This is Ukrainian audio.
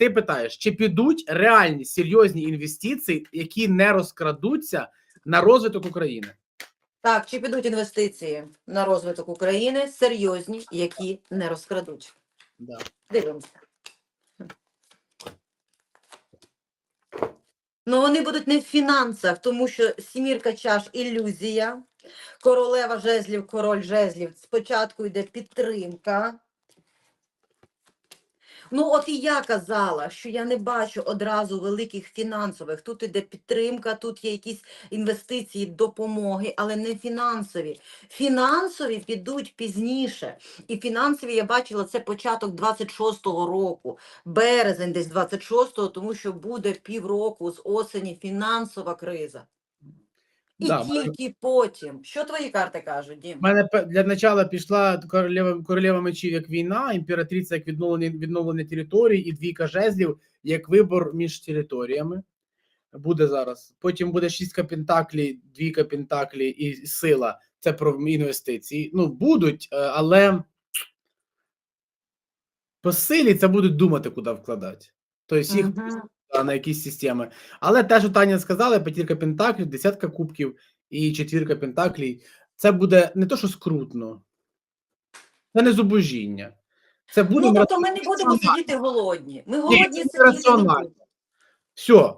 ти питаєш, чи підуть реальні серйозні інвестиції, які не розкрадуться на розвиток України? Так, чи підуть інвестиції на розвиток України серйозні, які не розкрадуть? Да. Дивимося. Ну, вони будуть не в фінансах, тому що сімірка чаш ілюзія, королева жезлів, король жезлів. Спочатку йде підтримка. Ну, от і я казала, що я не бачу одразу великих фінансових. Тут іде підтримка, тут є якісь інвестиції, допомоги, але не фінансові. Фінансові підуть пізніше. І фінансові я бачила це початок 26-го року, березень десь 26-го, тому що буде півроку з осені фінансова криза. І Да, мене- тільки потім. Що твої карти кажуть, Дім? У мене для начала пішла королева, королева мечів як війна, імператриця як відновлення, відновлення територій, і двійка жезлів як вибор між територіями. Буде зараз. Потім буде шістка пентаклі, двійка пентаклі і сила. Це про інвестиції. Ну, будуть, е, але по силі це будуть думати, куди вкладати. Тобто їх Мгм. На якісь системи. Але те, що Таня сказала, п'ятірка пентаклів, десятка кубків і четвірка пентаклів, це буде не то, що скрутно, це не зубожіння. Це буде Ну, тобто ми не будемо сидіти голодні. Ми Ні, голодні це сидіти не. Все,